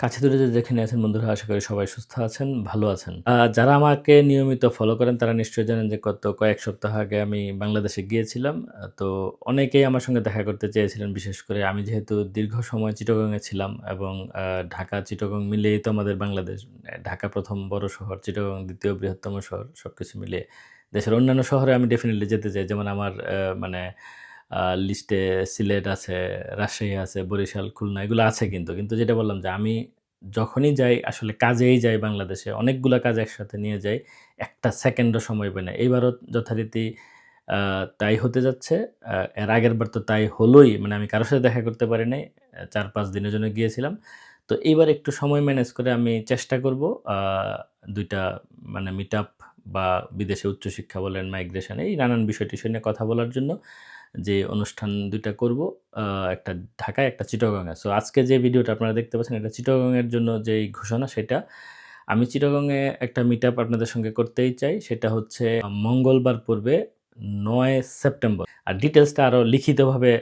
কাছে দূরে যে যেখানে আছেন বন্ধুরা, আশা করি সবাই সুস্থ আছেন, ভালো আছেন। যারা আমাকে নিয়মিত ফলো করেন, তারা নিশ্চয়ই জানেন যে গত কয়েক সপ্তাহ আগে আমি বাংলাদেশে গিয়েছিলাম। তো অনেকেই আমার সঙ্গে দেখা করতে চেয়েছিলেন, বিশেষ করে আমি যেহেতু দীর্ঘ সময় চিটগংয়ে ছিলাম এবং ঢাকা, চিটগং মিলিয়েই তো আমাদের বাংলাদেশ, ঢাকা প্রথম বড় শহর, চিটগং দ্বিতীয় বৃহত্তম শহর সব কিছু মিলিয়ে দেশের অন্যান্য শহরে আমি ডেফিনেটলি যেতে চাই। যেমন আমার মানে লিস্টে সিলেট আছে, রাজশাহী আছে, বরিশাল, খুলনা, এগুলো আছে কিন্তু। কিন্তু যেটা বললাম যে আমি যখনই যাই, আসলে কাজেই যাই বাংলাদেশে, অনেকগুলো কাজ একসাথে নিয়ে যাই, একটা সেকেন্ডও সময় পাই না। এইবারও যথারীতি তাই হতে যাচ্ছে। এর আগের বার তো তাই হলোই মানে আমি কারোর সাথে দেখা করতে পারি নাই, চার পাঁচ দিনের জন্য গিয়েছিলাম। তো এইবার একটু সময় ম্যানেজ করে আমি চেষ্টা করব দুইটা মানে মিট বা বিদেশে উচ্চশিক্ষা বলেন মাইগ্রেশন এই নানান বিষয় টিষয় নিয়ে কথা বলার জন্য। যে অনুষ্ঠান দুইটা করব একটা ঢাকায়, একটা চিটাগংয়ে। সো আজকে যে ভিডিওটা আপনারা দেখতে পাচ্ছেন, এটা চিটাগংয়ের জন্য যেই ঘোষণা, সেটা আমি চিটাগংয়ে একটা মিট আপ আপনাদের সঙ্গে করতেই চাই। সেটা হচ্ছে মঙ্গলবার পূর্বে নয় সেপ্টেম্বর। আর ডিটেলসটা আরও লিখিতভাবে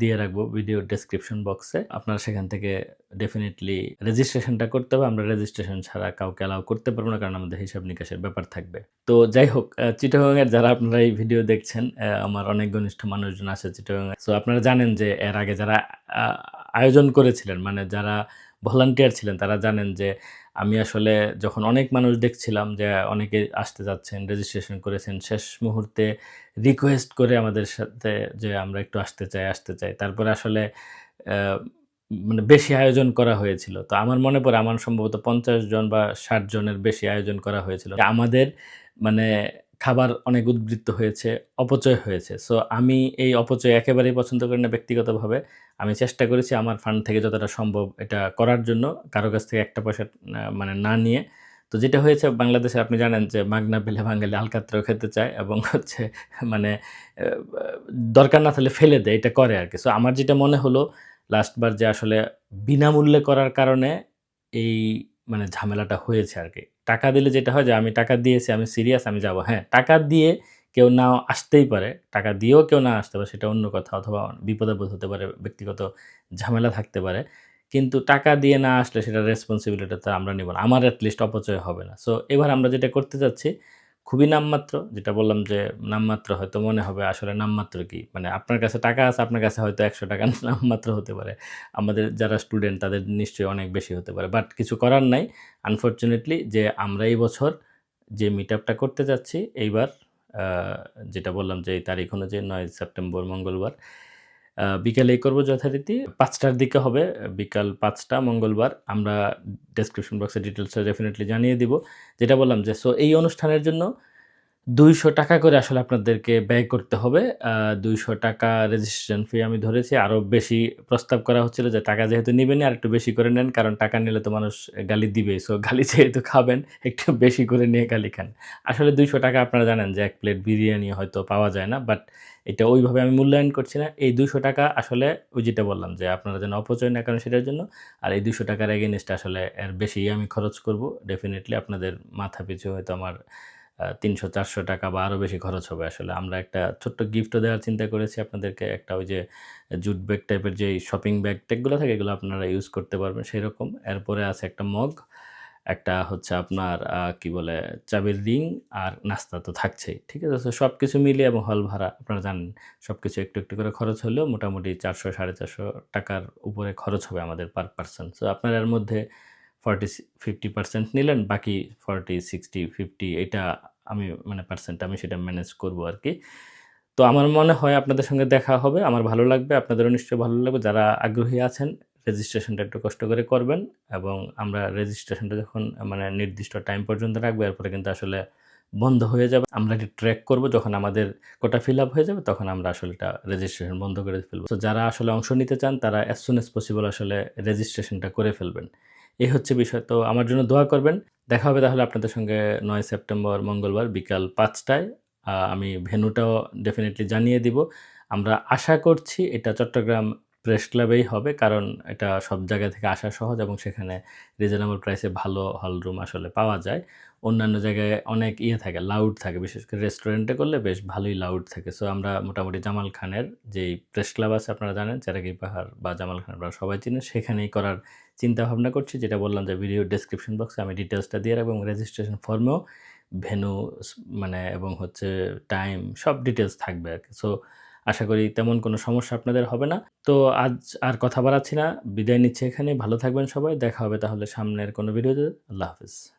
দিয়ে রাখব ভিডিও ডেসক্রিপশন বক্সে আপনারা সেখান থেকে ডেফিনেটলি রেজিস্ট্রেশনটা করতে হবে। আমরা রেজিস্ট্রেশন ছাড়া কাউকে অ্যালাউ করতে পারব না, কারণ আমাদের হিসাব নিকাশের ব্যাপার থাকবে। তো যাই হোক চিটাগংয়ের যারা আপনারা এই ভিডিও দেখছেন আমার অনেক ঘনিষ্ঠ মানুষজন আছে চিটাগংয়ে সো আপনারা জানেন যে এর আগে যারা আয়োজন করেছিলেন মানে যারা ভলান্টিয়ার ছিলেন, তারা জানেন যে আমি আসলে যখন অনেক মানুষ দেখছিলাম যে অনেকে আসতে যাচ্ছেন রেজিস্ট্রেশন করেছেন, শেষ মুহূর্তে রিকোয়েস্ট করে আমাদের সাথে যে আমরা একটু আসতে চাই আসতে চাই। তারপরে আসলে মানে বেশি আয়োজন করা হয়েছিল। তো আমার মনে পড়ে, আমার সম্ভবত পঞ্চাশ জন বা ষাট জনের বেশি আয়োজন করা হয়েছিল। আমাদের মানে খাবার অনেক উদ্বৃত্ত হয়েছে, অপচয় হয়েছে। সো আমি এই অপচয় একেবারেই পছন্দ করি না ব্যক্তিগতভাবে। আমি চেষ্টা করেছি আমার ফান্ড থেকে যতটা সম্ভব এটা করার জন্য, কারও কাছ থেকে একটা পয়সা মানে না নিয়ে। তো যেটা হয়েছে বাংলাদেশে আপনি জানেন যে মাগনা পেলে বাঙালি আলকাত্রাও খেতে চায় এবং হচ্ছে মানে দরকার না থাকলে ফেলে দেয়, এটা করে আর কি। সো আমার যেটা মনে হলো, লাস্টবার যে আসলে বিনামূল্যে করার কারণে এই মানে ঝামেলাটা হয়েছে আর কি। টাকা দিলে যেটা হয় যে আমি টাকা দিয়েছি, আমি সিরিয়াস আমি যাব। হ্যাঁ টাকা দিয়ে কেউ না আসতেই পারে। টাকা দিয়েও কেউ না আসতে পারে, সেটা অন্য কথা অথবা বিপদাপদ হতে পারে, ব্যক্তিগত ঝামেলা থাকতে পারে। কিন্তু টাকা দিয়ে না আসলে সেটা রেসপন্সিবিলিটি তো আমরা নিব না। আমার অ্যাটলিস্ট অপচয় হবে না। সো এবার আমরা যেটা করতে যাচ্ছি খুবই নামমাত্র, যেটা বললাম যে নামমাত্র হয়তো মনে হবে আসলে নামমাত্র কি? মানে আপনার কাছে টাকা আছে, আপনার কাছে হয়তো একশো টাকা নামমাত্র হতে পারে। আমাদের যারা স্টুডেন্ট তাদের নিশ্চয়ই অনেক বেশি হতে পারে। বাট কিছু করার নাই। আনফর্চুনেটলি যে আমরা এই বছর যে মিট আপটা করতে যাচ্ছি, এইবার যেটা বললাম যে এই তারিখ অনুযায়ী নয় সেপ্টেম্বর, মঙ্গলবার আহ, বিকালেই করব যথারীতি। পাঁচটার দিকে হবে বিকাল পাঁচটা মঙ্গলবার। আমরা ডেসক্রিপশন বক্সে ডিটেলসটা ডেফিনেটলি জানিয়ে দিব। যেটা বললাম যে সো এই অনুষ্ঠানের জন্য দুইশো টাকা করে আসলে আপনাদেরকে ব্যয় করতে হবে। দুইশো টাকা রেজিস্ট্রেশন ফি আমি ধরেছি। আরও বেশি প্রস্তাব করা হচ্ছিল যে টাকা যেহেতু নেবেন আর একটু বেশি করে নেন, কারণ টাকা নিলে তো মানুষ গালি দিবে। সো গালি যেহেতু খাবেন, একটু বেশি করে নিয়ে গালি খান। আসলে দুইশো টাকা আপনারা জানেন যে এক প্লেট বিরিয়ানি হয়তো পাওয়া যায় না বাট এটা ওইভাবে আমি মূল্যায়ন করছি না। এই দুইশো টাকা আসলে ওই যেটা বললাম যে আপনারা যেন অপচয় না করেন সেটার জন্য, আর এই দুশো টাকার এগেনস্ট আসলে এর বেশি আমি খরচ করব। ডেফিনেটলি আপনাদের মাথা পিছু হয়তো আমার তিনশো, চারশো টাকা বা আরও বেশি খরচ হবে আসলে। আমরা একটা ছোট্ট গিফটও দেওয়ার চিন্তা করেছি আপনাদেরকে। একটা ওই যে জুট ব্যাগ টাইপের যে শপিং ব্যাগ ট্যাগগুলো থাকে, এগুলো আপনারা ইউজ করতে পারবেন সেরকম। এরপরে আছে একটা মগ একটা হচ্ছে আপনার কি বলে, চাবির রিং আর নাস্তা তো থাকছেই, ঠিক আছে? সব কিছু মিলিয়ে এবং হল ভাড়া, আপনারা জানেন সব কিছু একটু একটু করে খরচ হলেও মোটামুটি চারশো, সাড়ে চারশো টাকার উপরে খরচ হবে আমাদের পার পার্সন সো আপনার এর মধ্যে ফর্টি ফিফটি পার্সেন্ট নিলেন, বাকি ফর্টি সিক্সটি ফিফটি এটা আমি মানে পার্সেন্ট আমি সেটা ম্যানেজ করব আর কি। তো আমার মনে হয় আপনাদের সঙ্গে দেখা হবে, আমার ভালো লাগবে, আপনাদেরও নিশ্চয়ই ভালো লাগবে, যারা আগ্রহী আছেন রেজিস্ট্রেশনটা একটু কষ্ট করে করবেন এবং আমরা রেজিস্ট্রেশনটা যখন মানে নির্দিষ্ট টাইম পর্যন্ত রাখব, এরপরে কিন্তু আসলে বন্ধ হয়ে যাবে। আমরা এটি ট্র্যাক করব, যখন আমাদের কোটা ফিল আপ হয়ে যাবে, তখন আমরা আসলে এটা রেজিস্ট্রেশন বন্ধ করে ফেলব। তো যারা আসলে অংশ নিতে চান, তারা অ্যাজ সুন এস পসিবল আসলে রেজিস্ট্রেশনটা করে ফেলবেন। এই হচ্ছে বিষয়। তো আমার জন্য দোয়া করবেন। দেখা হবে তাহলে আপনাদের সঙ্গে নয় সেপ্টেম্বর, মঙ্গলবার বিকাল পাঁচটায়। আমি ভেনুটাও ডেফিনেটলি জানিয়ে দিব। আমরা আশা করছি এটা চট্টগ্রাম প্রেস ক্লাবেই হবে, কারণ এটা সব জায়গা থেকে আসা সহজ এবং সেখানে রিজনেবল প্রাইসে ভালো হল রুম আসলে পাওয়া যায়। অন্যান্য জায়গায় অনেক ইয়ে থাকে লাউড থাকে, বিশেষ করে রেস্টুরেন্টে করলে বেশ ভালোই লাউড থাকে। সো আমরা মোটামুটি জামাল খানের যেই প্রেস ক্লাব আছে, আপনারা জানেন চেরাগি পাহাড় বা জামাল খান আপনারা সবাই চিনেন, সেখানেই করার চিন্তা ভাবনা করছি, যেটা বললাম যে ভিডিও ডেসক্রিপশন বক্সে আমি ডিটেলসটা দিয়ে রাখব এবং রেজিস্ট্রেশন ফর্মেও ভেন্যু মানে এবং হচ্ছে টাইম সব ডিটেলস থাকবে আর কি। সো আশা করি তেমন কোনো সমস্যা আপনাদের হবে না। তো আজ আর কথা বাড়াচ্ছি না। বিদায় নিচ্ছি এখানে। ভালো থাকবেন সবাই। দেখা হবে তাহলে সামনের কোনো ভিডিওতে। আল্লাহ হাফিজ।